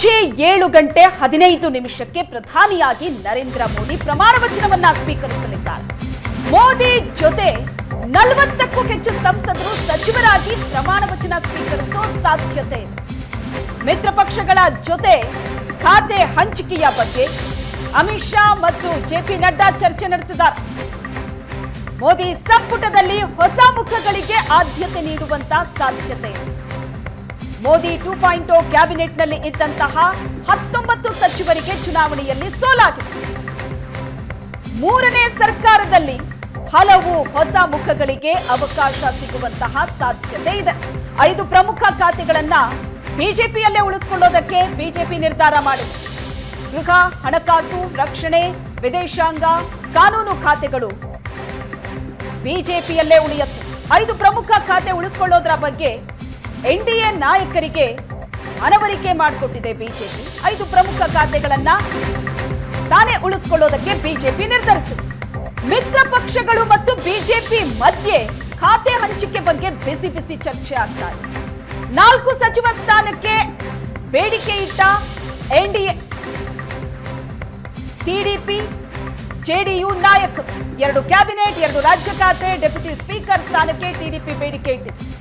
ಸಂಜೆ ಏಳು ಗಂಟೆ ಹದಿನೈದು ನಿಮಿಷಕ್ಕೆ ಪ್ರಧಾನಿಯಾಗಿ ನರೇಂದ್ರ ಮೋದಿ ಪ್ರಮಾಣ ವಚನವನ್ನ ಸ್ವೀಕರಿಸಲಿದ್ದಾರೆ. ಮೋದಿ ಜೊತೆ ನಲವತ್ತಕ್ಕೂ ಹೆಚ್ಚು ಸಂಸದರು ಸಚಿವರಾಗಿ ಪ್ರಮಾಣ ವಚನ ಸ್ವೀಕರಿಸೋ ಸಾಧ್ಯತೆ ಇದೆ. ಮಿತ್ರ ಪಕ್ಷಗಳ ಜೊತೆ ಖಾತೆ ಹಂಚಿಕೆಯ ಬಗ್ಗೆ ಅಮಿತ್ ಶಾ ಮತ್ತು ಜೆಪಿ ನಡ್ಡಾ ಚರ್ಚೆ ನಡೆಸಿದ್ದಾರೆ. ಮೋದಿ ಸಂಪುಟದಲ್ಲಿ ಹೊಸ ಮುಖಗಳಿಗೆ ಆದ್ಯತೆ ನೀಡುವಂತ ಸಾಧ್ಯತೆ ಇದೆ. ಮೋದಿ ಟೂ ಪಾಯಿಂಟ್ ಕ್ಯಾಬಿನೆಟ್ನಲ್ಲಿ ಇದ್ದಂತಹ ಹತ್ತೊಂಬತ್ತು ಸಚಿವರಿಗೆ ಚುನಾವಣೆಯಲ್ಲಿ ಸೋಲಾಗಿದೆ. ಮೂರನೇ ಸರ್ಕಾರದಲ್ಲಿ ಹಲವು ಹೊಸ ಮುಖಗಳಿಗೆ ಅವಕಾಶ ಸಿಗುವಂತಹ ಸಾಧ್ಯತೆ ಇದೆ. ಐದು ಪ್ರಮುಖ ಖಾತೆಗಳನ್ನ ಬಿಜೆಪಿಯಲ್ಲೇ ಉಳಿಸಿಕೊಳ್ಳೋದಕ್ಕೆ ಬಿಜೆಪಿ ನಿರ್ಧಾರ ಮಾಡಿದೆ. ಗೃಹ, ಹಣಕಾಸು, ರಕ್ಷಣೆ, ವಿದೇಶಾಂಗ, ಕಾನೂನು ಖಾತೆಗಳು ಬಿಜೆಪಿಯಲ್ಲೇ ಉಳಿಯುತ್ತೆ. ಐದು ಪ್ರಮುಖ ಖಾತೆ ಉಳಿಸಿಕೊಳ್ಳೋದ್ರ ಬಗ್ಗೆ ಎನ್ಡಿಎ ನಾಯಕರಿಗೆ ಮನವರಿಕೆ ಮಾಡಿಕೊಟ್ಟಿದೆ ಬಿಜೆಪಿ. ಐದು ಪ್ರಮುಖ ಖಾತೆಗಳನ್ನ ತಾನೇ ಉಳಿಸಿಕೊಳ್ಳೋದಕ್ಕೆ ಬಿಜೆಪಿ ನಿರ್ಧರಿಸಿದೆ. ಮಿತ್ರ ಪಕ್ಷಗಳು ಮತ್ತು ಬಿಜೆಪಿ ಮಧ್ಯೆ ಖಾತೆ ಹಂಚಿಕೆ ಬಗ್ಗೆ ಬಿಸಿ ಬಿಸಿ ಚರ್ಚೆ ಆಗ್ತಾ ಇದೆ. ನಾಲ್ಕು ಸಚಿವ ಸ್ಥಾನಕ್ಕೆ ಬೇಡಿಕೆ ಇಟ್ಟ ಎನ್ಡಿಎ ಟಿಡಿಪಿ ಜೆಡಿಯು ನಾಯಕರು. ಎರಡು ಕ್ಯಾಬಿನೆಟ್, ಎರಡು ರಾಜ್ಯ ಖಾತೆ, ಡೆಪ್ಯೂಟಿ ಸ್ಪೀಕರ್ ಸ್ಥಾನಕ್ಕೆ ಟಿಡಿಪಿ ಬೇಡಿಕೆ ಇಟ್ಟಿದೆ.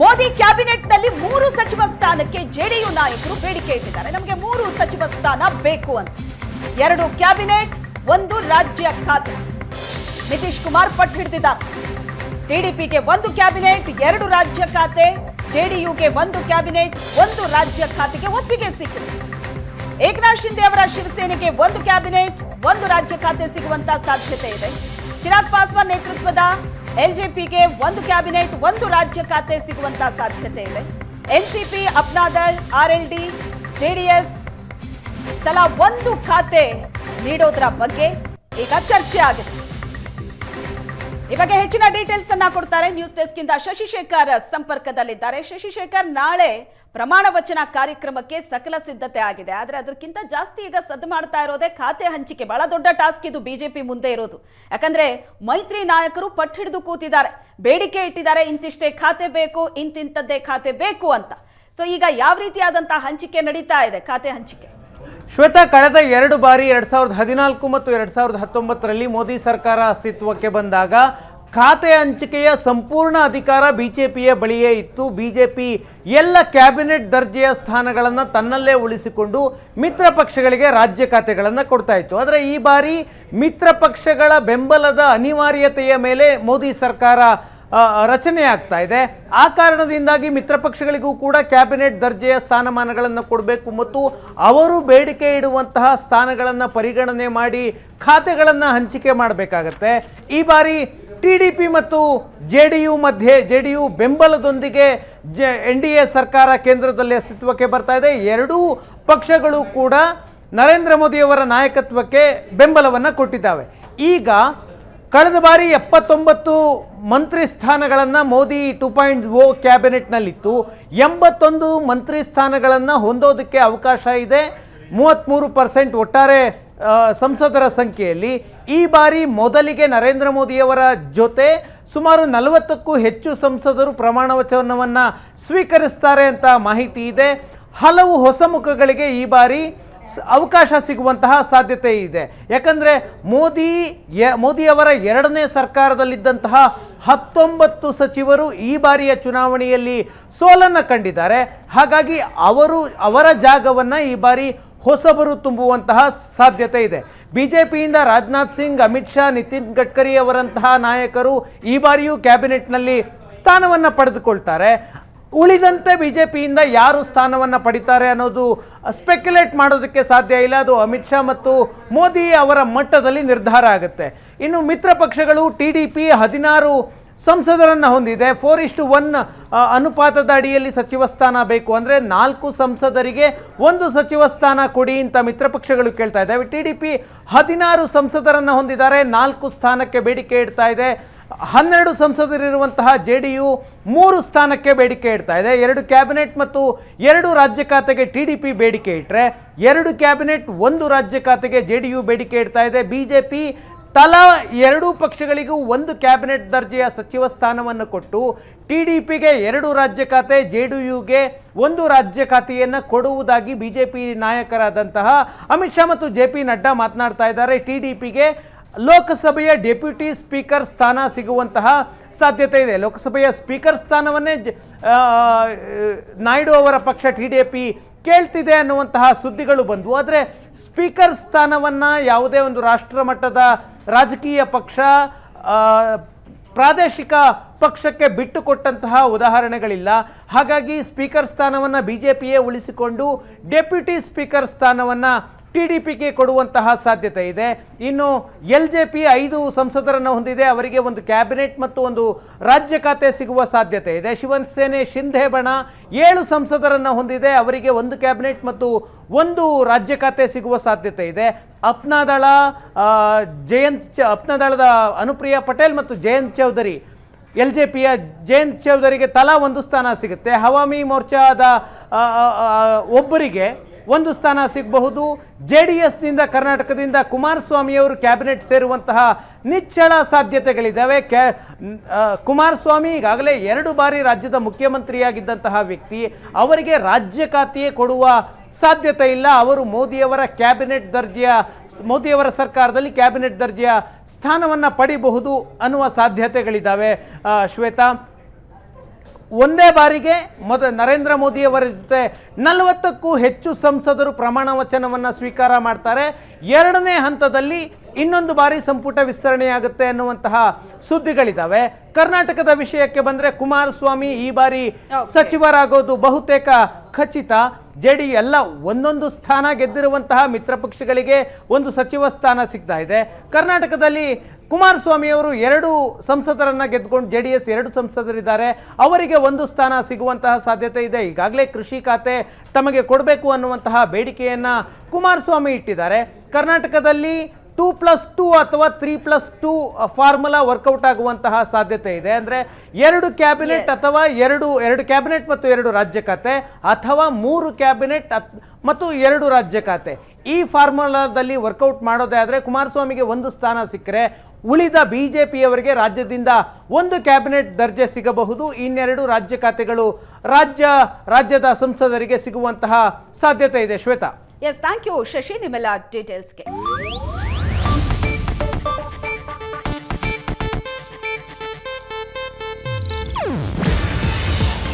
ಮೋದಿ ಕ್ಯಾಬಿನೆಟ್ನಲ್ಲಿ ಮೂರು ಸಚಿವ ಸ್ಥಾನಕ್ಕೆ ಜೆಡಿಯು ನಾಯಕರು ಬೇಡಿಕೆ ಇಟ್ಟಿದ್ದಾರೆ. ನಮಗೆ ಮೂರು ಸಚಿವ ಸ್ಥಾನ ಬೇಕು ಅಂತ. ಎರಡು ಕ್ಯಾಬಿನೆಟ್, ಒಂದು ರಾಜ್ಯ ಖಾತೆ. ನಿತೀಶ್ ಕುಮಾರ್ ಪಟ್ಟು ಹಿಡಿದಿದ್ದಾರೆ. ಟಿಡಿಪಿಗೆ ಒಂದು ಕ್ಯಾಬಿನೆಟ್, ಎರಡು ರಾಜ್ಯ ಖಾತೆ. ಜೆಡಿಯುಗೆ ಒಂದು ಕ್ಯಾಬಿನೆಟ್, ಒಂದು ರಾಜ್ಯ ಖಾತೆಗೆ ಒಪ್ಪಿಗೆ ಸಿಕ್ಕಿದೆ. ಏಕನಾಥ್ ಶಿಂದೆ ಅವರ ಶಿವಸೇನೆಗೆ ಒಂದು ಕ್ಯಾಬಿನೆಟ್, ಒಂದು ರಾಜ್ಯ ಖಾತೆ ಸಿಗುವಂತ ಸಾಧ್ಯತೆ ಇದೆ. ಚಿರಾಗ್ ಪಾಸ್ವಾನ್ ನೇತೃತ್ವದ ಎಲ್ಜೆಪಿಗೆ ಒಂದು ಕ್ಯಾಬಿನೆಟ್, ಒಂದು ರಾಜ್ಯ ಖಾತೆ ಸಿಗುವಂತ ಸಾಧ್ಯತೆ ಇದೆ. ಎನ್ಸಿಪಿ, ಅಪ್ನಾದಳ್, ಆರ್ಎಲ್ಡಿ ಜೆಡಿಎಸ್ ತಲಾ ಒಂದು ಖಾತೆ ನೀಡೋದ್ರ ಬಗ್ಗೆ ಈಗ ಚರ್ಚೆ ಆಗಿದೆ. ಈ ಬಗ್ಗೆ ಹೆಚ್ಚಿನ ಡೀಟೇಲ್ಸ್ ಅನ್ನ ಕೊಡ್ತಾರೆ ನ್ಯೂಸ್ ಡೆಸ್ಕ್ ಇಂದ ಶಶಿಶೇಖರ್ ಸಂಪರ್ಕದಲ್ಲಿದ್ದಾರೆ. ಶಶಿಶೇಖರ್ ನಾಳೆ ಪ್ರಮಾಣ ವಚನ ಕಾರ್ಯಕ್ರಮಕ್ಕೆ ಸಕಲ ಸಿದ್ಧತೆ ಆಗಿದೆ. ಆದ್ರೆ ಅದಕ್ಕಿಂತ ಜಾಸ್ತಿ ಈಗ ಸದ್ದು ಮಾಡ್ತಾ ಇರೋದೇ ಖಾತೆ ಹಂಚಿಕೆ. ಬಹಳ ದೊಡ್ಡ ಟಾಸ್ಕ್ ಇದು ಬಿಜೆಪಿ ಮುಂದೆ ಇರೋದು. ಯಾಕಂದ್ರೆ ಮೈತ್ರಿ ನಾಯಕರು ಪಟ್ಟು ಹಿಡಿದು ಕೂತಿದ್ದಾರೆ. ಬೇಡಿಕೆ ಇಟ್ಟಿದ್ದಾರೆ, ಇಂತಿಷ್ಟೇ ಖಾತೆ ಬೇಕು ಇಂತಿಂತದ್ದೇ ಖಾತೆ ಬೇಕು ಅಂತ. ಸೊ ಈಗ ಯಾವ ರೀತಿಯಾದಂತಹ ಹಂಚಿಕೆ ನಡೀತಾ ಇದೆ ಖಾತೆ ಹಂಚಿಕೆ? ಶ್ವೇತಾ, ಕಳೆದ ಎರಡು ಬಾರಿ ಎರಡ್ ಸಾವಿರದ ಹದಿನಾಲ್ಕು ಮತ್ತು ಎರಡು ಸಾವಿರದ ಹತ್ತೊಂಬತ್ತರಲ್ಲಿ ಮೋದಿ ಸರ್ಕಾರ ಅಸ್ತಿತ್ವಕ್ಕೆ ಬಂದಾಗ ಖಾತೆ ಹಂಚಿಕೆಯ ಸಂಪೂರ್ಣ ಅಧಿಕಾರ ಬಿಜೆಪಿಯ ಬಳಿಯೇ ಇತ್ತು. ಬಿಜೆಪಿ ಎಲ್ಲ ಕ್ಯಾಬಿನೆಟ್ ದರ್ಜೆಯ ಸ್ಥಾನಗಳನ್ನು ತನ್ನಲ್ಲೇ ಉಳಿಸಿಕೊಂಡು ಮಿತ್ರ ಪಕ್ಷಗಳಿಗೆ ರಾಜ್ಯ ಖಾತೆಗಳನ್ನು ಕೊಡ್ತಾ ಇತ್ತು. ಆದರೆ ಈ ಬಾರಿ ಮಿತ್ರ ಪಕ್ಷಗಳ ಬೆಂಬಲದ ಅನಿವಾರ್ಯತೆಯ ಮೇಲೆ ಮೋದಿ ಸರ್ಕಾರ ರಚನೆ ಆಗ್ತಾ ಇದೆ. ಆ ಕಾರಣದಿಂದಾಗಿ ಮಿತ್ರ ಪಕ್ಷಗಳಿಗೂ ಕೂಡ ಕ್ಯಾಬಿನೆಟ್ ದರ್ಜೆಯ ಸ್ಥಾನಮಾನಗಳನ್ನು ಕೊಡಬೇಕು ಮತ್ತು ಅವರು ಬೇಡಿಕೆ ಇಡುವಂತಹ ಸ್ಥಾನಗಳನ್ನು ಪರಿಗಣನೆ ಮಾಡಿ ಖಾತೆಗಳನ್ನು ಹಂಚಿಕೆ ಮಾಡಬೇಕಾಗತ್ತೆ. ಈ ಬಾರಿ ಟಿ ಡಿ ಪಿ ಮತ್ತು ಜೆ ಡಿ ಯು ಮಧ್ಯೆ, ಜೆ ಡಿ ಯು ಬೆಂಬಲದೊಂದಿಗೆ ಜೆ, ಎನ್ ಡಿ ಎ ಸರ್ಕಾರ ಕೇಂದ್ರದಲ್ಲಿ ಅಸ್ತಿತ್ವಕ್ಕೆ ಬರ್ತಾ ಇದೆ. ಎರಡೂ ಪಕ್ಷಗಳು ಕೂಡ ನರೇಂದ್ರ ಮೋದಿಯವರ ನಾಯಕತ್ವಕ್ಕೆ ಬೆಂಬಲವನ್ನು ಕೊಟ್ಟಿದ್ದಾವೆ. ಈಗ ಕಳೆದ ಬಾರಿ ಎಪ್ಪತ್ತೊಂಬತ್ತು ಮಂತ್ರಿ ಸ್ಥಾನಗಳನ್ನು ಮೋದಿ ಟೂ ಪಾಯಿಂಟ್ ಓ ಕ್ಯಾಬಿನೆಟ್ನಲ್ಲಿತ್ತು. ಎಂಬತ್ತೊಂದು ಮಂತ್ರಿ ಸ್ಥಾನಗಳನ್ನು ಹೊಂದೋದಕ್ಕೆ ಅವಕಾಶ ಇದೆ. ಮೂವತ್ತ್ಮೂರು ಪರ್ಸೆಂಟ್ ಒಟ್ಟಾರೆ ಸಂಸದರ ಸಂಖ್ಯೆಯಲ್ಲಿ. ಈ ಬಾರಿ ಮೊದಲಿಗೆ ನರೇಂದ್ರ ಮೋದಿಯವರ ಜೊತೆ ಸುಮಾರು ನಲವತ್ತಕ್ಕೂ ಹೆಚ್ಚು ಸಂಸದರು ಪ್ರಮಾಣ ವಚನವನ್ನು ಸ್ವೀಕರಿಸ್ತಾರೆ ಅಂತ ಮಾಹಿತಿ ಇದೆ. ಹಲವು ಹೊಸ ಮುಖಗಳಿಗೆ ಈ ಬಾರಿ ಅವಕಾಶ ಸಿಗುವಂತಹ ಸಾಧ್ಯತೆ ಇದೆ. ಯಾಕಂದರೆ ಮೋದಿ ಮೋದಿಯವರ ಎರಡನೇ ಸರ್ಕಾರದಲ್ಲಿದ್ದಂತಹ ಹತ್ತೊಂಬತ್ತು ಸಚಿವರು ಈ ಬಾರಿಯ ಚುನಾವಣೆಯಲ್ಲಿ ಸೋಲನ್ನು ಕಂಡಿದ್ದಾರೆ. ಹಾಗಾಗಿ ಅವರು, ಅವರ ಜಾಗವನ್ನು ಈ ಬಾರಿ ಹೊಸಬರು ತುಂಬುವಂತಹ ಸಾಧ್ಯತೆ ಇದೆ. ಬಿ ಜೆ ಪಿಯಿಂದ ರಾಜನಾಥ್ ಸಿಂಗ್, ಅಮಿತ್ ಶಾ, ನಿತಿನ್ ಗಡ್ಕರಿ ಅವರಂತಹ ನಾಯಕರು ಈ ಬಾರಿಯೂ ಕ್ಯಾಬಿನೆಟ್ನಲ್ಲಿ ಸ್ಥಾನವನ್ನು ಪಡೆದುಕೊಳ್ತಾರೆ. ಉಳಿದಂತೆ ಬಿ ಜೆ ಪಿಯಿಂದ ಯಾರು ಸ್ಥಾನವನ್ನು ಪಡಿತಾರೆ ಅನ್ನೋದು ಸ್ಪೆಕ್ಯುಲೇಟ್ ಮಾಡೋದಕ್ಕೆ ಸಾಧ್ಯ ಇಲ್ಲ. ಅದು ಅಮಿತ್ ಶಾ ಮತ್ತು ಮೋದಿ ಅವರ ಮಟ್ಟದಲ್ಲಿ ನಿರ್ಧಾರ ಆಗುತ್ತೆ. ಇನ್ನು ಮಿತ್ರ ಪಕ್ಷಗಳು ಟಿ ಡಿ ಪಿ ಹದಿನಾರು ಸಂಸದರನ್ನು ಹೊಂದಿದೆ. ಫೋರ್ ಇಷ್ಟು ಒನ್ ಅನುಪಾತದ ಅಡಿಯಲ್ಲಿ ಸಚಿವ ಸ್ಥಾನ ಬೇಕು ಅಂದರೆ ನಾಲ್ಕು ಸಂಸದರಿಗೆ ಒಂದು ಸಚಿವ ಸ್ಥಾನ ಕೊಡಿ ಅಂತ ಮಿತ್ರ ಪಕ್ಷಗಳು ಕೇಳ್ತಾ ಇದ್ದಾವೆ ಟಿ ಡಿ ಪಿ ಹದಿನಾರು ಸಂಸದರನ್ನು ಹೊಂದಿದ್ದಾರೆ. ನಾಲ್ಕು ಸ್ಥಾನಕ್ಕೆ ಬೇಡಿಕೆ ಇಡ್ತಾ ಇದೆ. ಹನ್ನೆರಡು ಸಂಸದರಿರುವಂತಹ ಜೆ ಡಿ ಯು ಮೂರು ಸ್ಥಾನಕ್ಕೆ ಬೇಡಿಕೆ ಇಡ್ತಾ ಇದೆ. ಎರಡು ಕ್ಯಾಬಿನೆಟ್ ಮತ್ತು ಎರಡು ರಾಜ್ಯ ಖಾತೆಗೆ ಟಿ ಡಿ ಪಿ ಬೇಡಿಕೆ ಇಟ್ಟರೆ ಎರಡು ಕ್ಯಾಬಿನೆಟ್, ಒಂದು ರಾಜ್ಯ ಖಾತೆಗೆ ಜೆ ಡಿ ಯು ಬೇಡಿಕೆ ಇಡ್ತಾ ಇದೆ. ಬಿ ಜೆ ಪಿ ತಲಾ ಎರಡೂ ಪಕ್ಷಗಳಿಗೂ ಒಂದು ಕ್ಯಾಬಿನೆಟ್ ದರ್ಜೆಯ ಸಚಿವ ಸ್ಥಾನವನ್ನು ಕೊಟ್ಟು ಟಿ ಡಿ ಪಿಗೆ ಎರಡು ರಾಜ್ಯ ಖಾತೆ, ಜೆ ಡಿ ಯುಗೆ ಒಂದು ರಾಜ್ಯ ಖಾತೆಯನ್ನು ಕೊಡುವುದಾಗಿ ಬಿ ಜೆ ಪಿ ನಾಯಕರಾದಂತಹ ಅಮಿತ್ ಶಾ ಮತ್ತು ಜೆ ಪಿ ನಡ್ಡಾ ಮಾತನಾಡ್ತಾ ಇದ್ದಾರೆ. ಟಿ ಡಿ ಪಿಗೆ ಲೋಕಸಭೆಯ ಡೆಪ್ಯೂಟಿ ಸ್ಪೀಕರ್ ಸ್ಥಾನ ಸಿಗುವಂತಹ ಸಾಧ್ಯತೆ ಇದೆ. ಲೋಕಸಭೆಯ ಸ್ಪೀಕರ್ ಸ್ಥಾನವನ್ನೇ ನಾಯ್ಡು ಅವರ ಪಕ್ಷ ಟಿ ಡಿ ಪಿ ಕೇಳ್ತಿದೆ ಅನ್ನುವಂತಹ ಸುದ್ದಿಗಳು ಬಂದವು. ಆದರೆ ಸ್ಪೀಕರ್ ಸ್ಥಾನವನ್ನು ಯಾವುದೇ ಒಂದು ರಾಷ್ಟ್ರ ಮಟ್ಟದ ರಾಜಕೀಯ ಪಕ್ಷ ಪ್ರಾದೇಶಿಕ ಪಕ್ಷಕ್ಕೆ ಬಿಟ್ಟು ಕೊಟ್ಟಂತಹ ಉದಾಹರಣೆಗಳಿಲ್ಲ. ಹಾಗಾಗಿ ಸ್ಪೀಕರ್ ಸ್ಥಾನವನ್ನು ಬಿ ಜೆ ಪಿಯೇ ಉಳಿಸಿಕೊಂಡು ಡೆಪ್ಯೂಟಿ ಸ್ಪೀಕರ್ ಸ್ಥಾನವನ್ನು ಟಿ ಡಿ ಪಿಗೆ ಕೊಡುವಂತಹ ಸಾಧ್ಯತೆ ಇದೆ. ಇನ್ನು ಎಲ್ ಜೆ ಪಿ ಐದು ಸಂಸದರನ್ನು ಹೊಂದಿದೆ. ಅವರಿಗೆ ಒಂದು ಕ್ಯಾಬಿನೆಟ್ ಮತ್ತು ಒಂದು ರಾಜ್ಯ ಖಾತೆ ಸಿಗುವ ಸಾಧ್ಯತೆ ಇದೆ. ಶಿವಸೇನೆ ಶಿಂಧೆ ಬಣ ಏಳು ಸಂಸದರನ್ನು ಹೊಂದಿದೆ. ಅವರಿಗೆ ಒಂದು ಕ್ಯಾಬಿನೆಟ್ ಮತ್ತು ಒಂದು ರಾಜ್ಯ ಖಾತೆ ಸಿಗುವ ಸಾಧ್ಯತೆ ಇದೆ. ಅಪ್ನಾದಳ ಜಯಂತ್ ಚ, ಅಪ್ನಾದಳದ ಅನುಪ್ರಿಯಾ ಪಟೇಲ್ ಮತ್ತು ಜಯಂತ್ ಚೌಧರಿ, ಎಲ್ ಜೆ ಪಿಯ ಜಯಂತ್ ಚೌಧರಿಗೆ ತಲಾ ಒಂದು ಸ್ಥಾನ ಸಿಗುತ್ತೆ. ಹವಾಮಿ ಮೋರ್ಚಾದ ಒಬ್ಬರಿಗೆ ಒಂದು ಸ್ಥಾನ ಸಿಗಬಹುದು. ಜೆ ಡಿ ಎಸ್ನಿಂದ ಕರ್ನಾಟಕದಿಂದ ಕುಮಾರಸ್ವಾಮಿಯವರು ಕ್ಯಾಬಿನೆಟ್ ಸೇರುವಂತಹ ನಿಚ್ಚಳ ಸಾಧ್ಯತೆಗಳಿದ್ದಾವೆ. ಕ್ಯಾ ಕುಮಾರಸ್ವಾಮಿ ಈಗಾಗಲೇ ಎರಡು ಬಾರಿ ರಾಜ್ಯದ ಮುಖ್ಯಮಂತ್ರಿಯಾಗಿದ್ದಂತಹ ವ್ಯಕ್ತಿ, ಅವರಿಗೆ ರಾಜ್ಯ ಖಾತೆಯೇ ಕೊಡುವ ಸಾಧ್ಯತೆ ಇಲ್ಲ. ಅವರು ಮೋದಿಯವರ ಕ್ಯಾಬಿನೆಟ್ ದರ್ಜೆಯ, ಮೋದಿಯವರ ಸರ್ಕಾರದಲ್ಲಿ ಕ್ಯಾಬಿನೆಟ್ ದರ್ಜೆಯ ಸ್ಥಾನವನ್ನು ಪಡಿಬಹುದು ಅನ್ನುವ ಸಾಧ್ಯತೆಗಳಿದ್ದಾವೆ. ಶ್ವೇತಾ ಒಂದೇ ಬಾರಿಗೆ ಮೊದ ನರೇಂದ್ರ ಮೋದಿಯವರ ಜೊತೆ ನಲವತ್ತಕ್ಕೂ ಹೆಚ್ಚು ಸಂಸದರು ಪ್ರಮಾಣ ವಚನವನ್ನು ಸ್ವೀಕಾರ ಮಾಡ್ತಾರೆ. ಎರಡನೇ ಹಂತದಲ್ಲಿ ಇನ್ನೊಂದು ಬಾರಿ ಸಂಪುಟ ವಿಸ್ತರಣೆಯಾಗುತ್ತೆ ಅನ್ನುವಂತಹ ಸುದ್ದಿಗಳಿದ್ದಾವೆ ಕರ್ನಾಟಕದ ವಿಷಯಕ್ಕೆ ಬಂದರೆ ಕುಮಾರಸ್ವಾಮಿ ಈ ಬಾರಿ ಸಚಿವರಾಗೋದು ಬಹುತೇಕ ಖಚಿತ. ಜೆ ಡಿ ಎಲ್ಲ ಒಂದೊಂದು ಸ್ಥಾನ ಗೆದ್ದಿರುವಂತಹ ಮಿತ್ರ ಪಕ್ಷಗಳಿಗೆ ಒಂದು ಸಚಿವ ಸ್ಥಾನ ಸಿಗ್ತಾ ಇದೆ. ಕರ್ನಾಟಕದಲ್ಲಿ ಕುಮಾರಸ್ವಾಮಿಯವರು ಎರಡು ಸಂಸದರನ್ನು ಗೆದ್ದುಕೊಂಡು ಜೆ ಡಿ ಎಸ್ ಎರಡು ಸಂಸದರಿದ್ದಾರೆ. ಅವರಿಗೆ ಒಂದು ಸ್ಥಾನ ಸಿಗುವಂತಹ ಸಾಧ್ಯತೆ ಇದೆ. ಈಗಾಗಲೇ ಕೃಷಿ ಖಾತೆ ತಮಗೆ ಕೊಡಬೇಕು ಅನ್ನುವಂತಹ ಬೇಡಿಕೆಯನ್ನು ಕುಮಾರಸ್ವಾಮಿ ಇಟ್ಟಿದ್ದಾರೆ. ಕರ್ನಾಟಕದಲ್ಲಿ ಟೂ ಪ್ಲಸ್ ಟೂ ಅಥವಾ three plus two formula work out ಆಗುವಂತಹ ಸಾಧ್ಯತೆ ಇದೆ. ಅಂದರೆ ಎರಡು ಕ್ಯಾಬಿನೆಟ್ ಅಥವಾ ಎರಡು ಎರಡು ಕ್ಯಾಬಿನೆಟ್ ಮತ್ತು ಎರಡು ರಾಜ್ಯ ಖಾತೆ ಅಥವಾ ಮೂರು ಕ್ಯಾಬಿನೆಟ್ ಮತ್ತು ಎರಡು ರಾಜ್ಯ ಖಾತೆ. ಈ ಫಾರ್ಮುಲಾದಲ್ಲಿ ವರ್ಕೌಟ್ ಮಾಡೋದೇ ಆದರೆ ಕುಮಾರಸ್ವಾಮಿಗೆ ಒಂದು ಸ್ಥಾನ ಸಿಕ್ಕರೆ ಉಳಿದ ಬಿ ಜೆ ಪಿಯವರಿಗೆ ರಾಜ್ಯದಿಂದ ಒಂದು ಕ್ಯಾಬಿನೆಟ್ ದರ್ಜೆ ಸಿಗಬಹುದು. ಇನ್ನೆರಡು ರಾಜ್ಯ ಖಾತೆಗಳು ರಾಜ್ಯ ರಾಜ್ಯದ ಸಂಸದರಿಗೆ ಸಿಗುವಂತಹ ಸಾಧ್ಯತೆ ಇದೆ. Shweta. Yes thank you Shashi ನಿಮ್ಮೆಲ್ಲ ಡೀಟೇಲ್ಸ್ಗೆ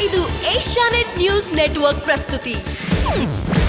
ಇದು ಏಷ್ಯಾನೆಟ್ ನ್ಯೂಸ್ ನೆಟ್ವರ್ಕ್ ಪ್ರಸ್ತುತಿ.